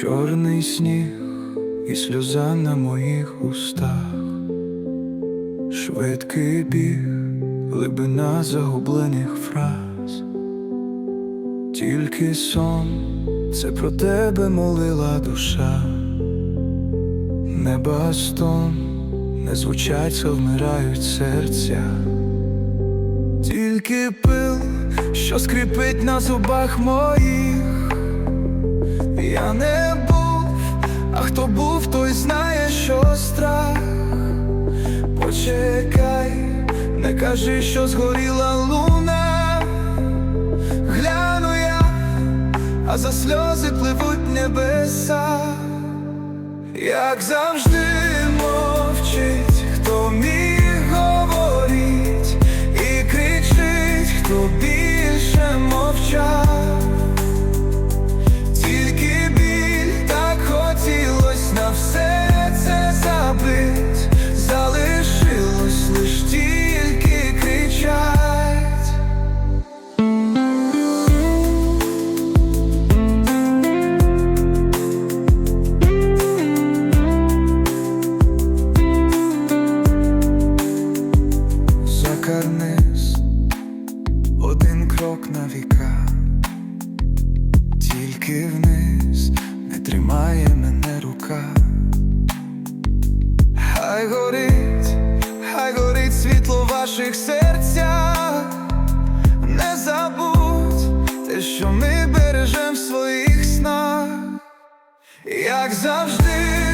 Чорний сніг і сльоза на моїх устах, швидкий біг, глибина загублених фраз, тільки сон, це про тебе молила душа, неба стон, не звучать, це вмирають серця, тільки пил, що скрипить на зубах моїх. Я не був, а хто був, той знає, що страх. Почекай, не кажи, що згоріла луна. Гляну я, а за сльози пливуть небеса, як завжди один крок на віка. Тільки вниз не тримає мене рука. Хай горить, хай горить світло в ваших серцях. Не забудь те, що ми бережем в своїх снах, як завжди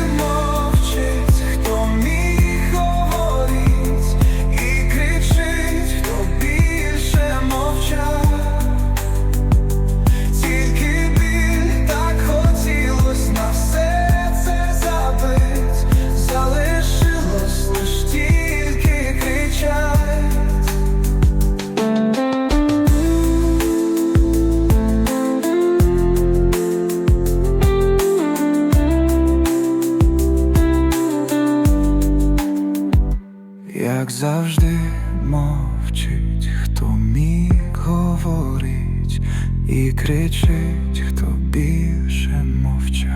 Як завжди мовчить, хто міг говорить і кричить, хто більше мовчав.